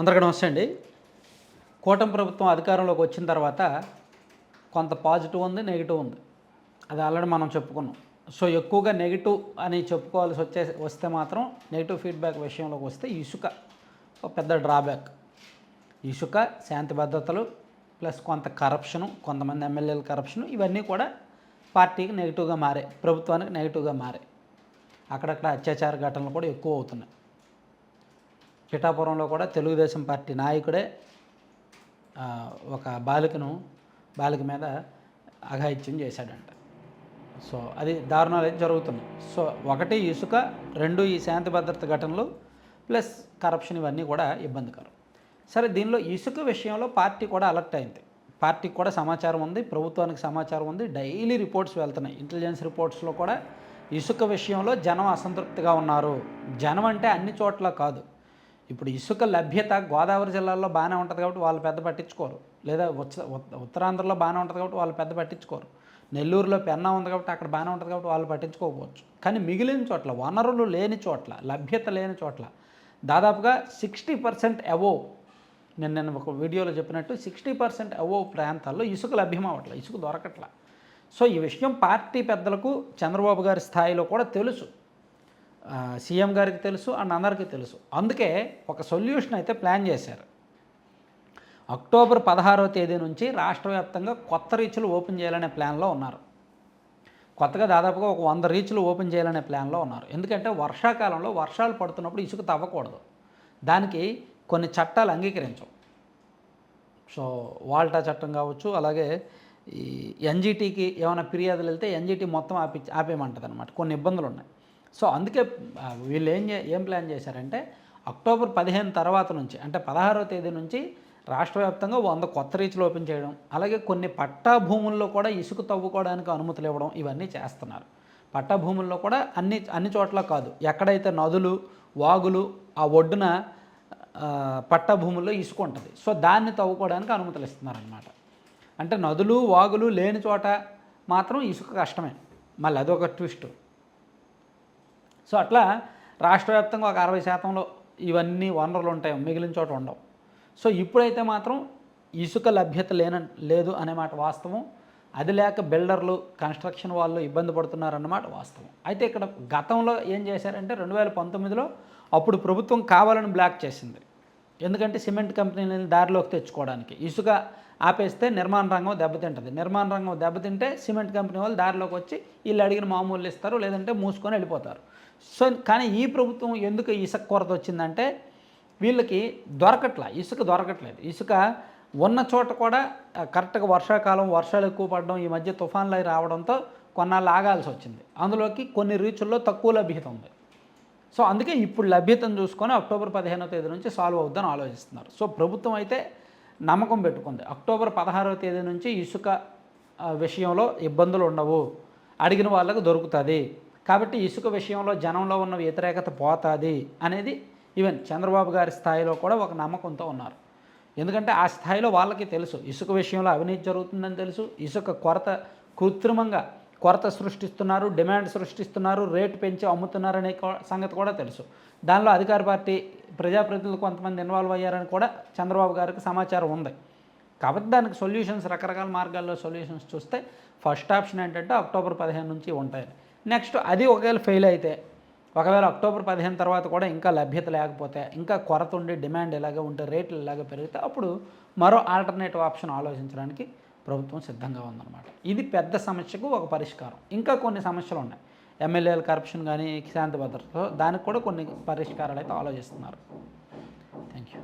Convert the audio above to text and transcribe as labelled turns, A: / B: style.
A: అందరికీ నమస్తే అండి. కూటమి ప్రభుత్వం అధికారంలోకి వచ్చిన తర్వాత కొంత పాజిటివ్ ఉంది నెగిటివ్ ఉంది. అది ఆల్రెడీ మనం చెప్పుకున్నాం. సో ఎక్కువగా నెగిటివ్ అని చెప్పుకోవాల్సి వచ్చే వస్తే మాత్రం నెగిటివ్ ఫీడ్బ్యాక్ విషయంలోకి వస్తే ఇసుక ఒక పెద్ద డ్రాబ్యాక్. ఇసుక శాంతి భద్రతలు ప్లస్ కొంత కరప్షను కొంతమంది ఎమ్మెల్యేల కరప్షను ఇవన్నీ కూడా పార్టీకి నెగిటివ్గా మారాయి. ప్రభుత్వానికి నెగిటివ్గా మారాయి. అక్కడక్కడ అత్యాచార ఘటనలు కూడా ఎక్కువ అవుతున్నాయి. పిఠాపురంలో కూడా తెలుగుదేశం పార్టీ నాయకుడే ఒక బాలికను బాలిక మీద అఘాయిత్యం చేశాడంట. సో అది దారుణాలు అయితే జరుగుతున్నాయి. సో ఒకటి ఇసుక రెండు ఈ శాంతి భద్రత ఘటనలు ప్లస్ కరప్షన్ ఇవన్నీ కూడా ఇబ్బందికరం. సరే దీనిలో ఇసుక విషయంలో పార్టీ కూడా అలర్ట్ అయింది. పార్టీకి కూడా సమాచారం ఉంది ప్రభుత్వానికి సమాచారం ఉంది డైలీ రిపోర్ట్స్ వెళ్తున్నాయి. ఇంటెలిజెన్స్ రిపోర్ట్స్లో కూడా ఇసుక విషయంలో జనం అసంతృప్తిగా ఉన్నారు. జనం అంటే అన్ని చోట్ల కాదు. ఇప్పుడు ఇసుక లభ్యత గోదావరి జిల్లాలో బాగానే ఉంటుంది కాబట్టి వాళ్ళు పెద్ద పట్టించుకోరు. లేదా ఉత్త ఉత్తరాంధ్రలో బాగానే ఉంటుంది కాబట్టి వాళ్ళు పెద్ద పట్టించుకోరు. నెల్లూరులో పెన్నా ఉంది కాబట్టి అక్కడ బాగానే ఉంటుంది కాబట్టి వాళ్ళు పట్టించుకోకపోవచ్చు. కానీ మిగిలిన చోట్ల వనరులు లేని చోట్ల లభ్యత లేని చోట్ల దాదాపుగా సిక్స్టీ పర్సెంట్ అబోవ్ నేను నేను ఒక వీడియోలో చెప్పినట్టు సిక్స్టీ పర్సెంట్ అవో ప్రాంతాల్లో ఇసుక లభ్యం లభ్యమవట్ల ఇసుక దొరకట్ల. సో ఈ విషయం పార్టీ పెద్దలకు చంద్రబాబు గారి స్థాయిలో కూడా తెలుసు. సీఎం గారికి తెలుసు అండ్ అందరికీ తెలుసు. అందుకే ఒక సొల్యూషన్ అయితే ప్లాన్ చేశారు. అక్టోబర్ పదహారవ తేదీ నుంచి రాష్ట్ర వ్యాప్తంగా కొత్త రీచ్లు ఓపెన్ చేయాలనే ప్లాన్లో ఉన్నారు. కొత్తగా దాదాపుగా ఒక వంద రీచ్లు ఓపెన్ చేయాలనే ప్లాన్లో ఉన్నారు. ఎందుకంటే వర్షాకాలంలో వర్షాలు పడుతున్నప్పుడు ఇసుక తవ్వకూడదు. దానికి కొన్ని చట్టాలు అంగీకరించవు సో వాల్టా చట్టం కావచ్చు అలాగే ఈ ఎన్జీటీకి ఏమైనా ఫిర్యాదులు వెళ్తే ఎన్జీటీ మొత్తం ఆపి ఆపేయమంటుంది అనమాట కొన్ని ఇబ్బందులు ఉన్నాయి. సో అందుకే వీళ్ళు ఏం చే- ఏం ప్లాన్ చేశారంటే అక్టోబర్ పదిహేను తర్వాత నుంచి అంటే పదహారవ తేదీ నుంచి రాష్ట్ర వ్యాప్తంగా వంద కొత్త రీచ్లు ఓపెన్ చేయడం అలాగే కొన్ని పట్టా భూముల్లో కూడా ఇసుక తవ్వుకోవడానికి అనుమతులు ఇవ్వడం ఇవన్నీ చేస్తున్నారు. పట్టా భూముల్లో కూడా అన్ని అన్ని చోట్ల కాదు. ఎక్కడైతే నదులు వాగులు ఆ ఒడ్డున పట్టా భూముల్లో ఇసుక ఉంటుంది. సో దాన్ని తవ్వుకోవడానికి అనుమతులు ఇస్తున్నారనమాట అంటే నదులు వాగులు లేని చోట మాత్రం ఇసుక కష్టమే. మళ్ళీ అదొక ట్విస్ట్. సో అట్లా రాష్ట్ర వ్యాప్తంగా ఒక అరవై శాతంలో ఇవన్నీ వనరులు ఉంటాయి మిగిలిన చోట ఉండవు. సో ఇప్పుడైతే మాత్రం ఇసుక లభ్యత లేన లేదు అనే మాట వాస్తవం. అది లేక బిల్డర్లు కన్స్ట్రక్షన్ వాళ్ళు ఇబ్బంది పడుతున్నారన్నమాట వాస్తవం. అయితే ఇక్కడ గతంలో ఏం చేశారంటే రెండు వేల పంతొమ్మిదిలో అప్పుడు ప్రభుత్వం కావాలని బ్లాక్ చేసింది. ఎందుకంటే సిమెంట్ కంపెనీలను దారిలోకి తెచ్చుకోవడానికి. ఇసుక ఆపేస్తే నిర్మాణ రంగం దెబ్బతింటుంది. నిర్మాణ రంగం దెబ్బతింటే సిమెంట్ కంపెనీ వాళ్ళు దారిలోకి వచ్చి వీళ్ళు అడిగిన మామూలు ఇస్తారు లేదంటే మూసుకొని వెళ్ళిపోతారు. సో కానీ ఈ ప్రభుత్వం ఎందుకు ఇసుక కొరత వచ్చిందంటే వీళ్ళకి దొరకట్ల ఇసుక దొరకట్లేదు. ఇసుక ఉన్న చోట కూడా కరెక్ట్గా వర్షాకాలం వర్షాలు ఎక్కువ పడడం ఈ మధ్య తుఫాన్లు రావడంతో కొన్నాళ్ళు ఆగాల్సి వచ్చింది. అందులోకి కొన్ని రీచుల్లో తక్కువ లభ్యత ఉంది. సో అందుకే ఇప్పుడు లభ్యతను చూసుకొని అక్టోబర్ పదిహేనో తేదీ నుంచి సాల్వ్ అవుద్దని ఆలోచిస్తున్నారు. సో ప్రభుత్వం అయితే నమ్మకం పెట్టుకుంది. అక్టోబర్ పదహారవ తేదీ నుంచి ఇసుక విషయంలో ఇబ్బందులు ఉండవు. అడిగిన వాళ్ళకు దొరుకుతుంది. కాబట్టి ఇసుక విషయంలో జనంలో ఉన్న వ్యతిరేకత పోతుంది అనేది ఈవెన్ చంద్రబాబు గారి స్థాయిలో కూడా ఒక నమ్మకంతో ఉన్నారు. ఎందుకంటే ఆ స్థాయిలో వాళ్ళకి తెలుసు. ఇసుక విషయంలో అవినీతి జరుగుతుందని తెలుసు. ఇసుక కొరత కృత్రిమంగా కొరత సృష్టిస్తున్నారు డిమాండ్ సృష్టిస్తున్నారు రేటు పెంచి అమ్ముతున్నారనే సంగతి కూడా తెలుసు. దానిలో అధికార పార్టీ ప్రజాప్రతినిధులు కొంతమంది ఇన్వాల్వ్ అయ్యారని కూడా చంద్రబాబు గారికి సమాచారం ఉంది. కాబట్టి దానికి సొల్యూషన్స్ రకరకాల మార్గాల్లో సొల్యూషన్స్ చూస్తే ఫస్ట్ ఆప్షన్ ఏంటంటే అక్టోబర్ పదిహేను నుంచి ఉంటాయి. నెక్స్ట్ అది ఒకవేళ ఫెయిల్ అయితే ఒకవేళ అక్టోబర్ పదిహేను తర్వాత కూడా ఇంకా లభ్యత లేకపోతే ఇంకా కొరత ఉండి డిమాండ్ ఇలాగే ఉంటే రేట్లు ఇలాగే పెరిగితే అప్పుడు మరో ఆల్టర్నేటివ్ ఆప్షన్ ఆలోచించడానికి ప్రభుత్వం సిద్ధంగా ఉందన్నమాట. ఇది పెద్ద సమస్యకు ఒక పరిష్కారం. ఇంకా కొన్ని సమస్యలు ఉన్నాయి. ఎమ్మెల్యేల కరప్షన్ కానీ శాంతి భద్రతతో దానికి కూడా కొన్ని పరిష్కారాలు అయితే ఆలోచిస్తున్నారు. Thank you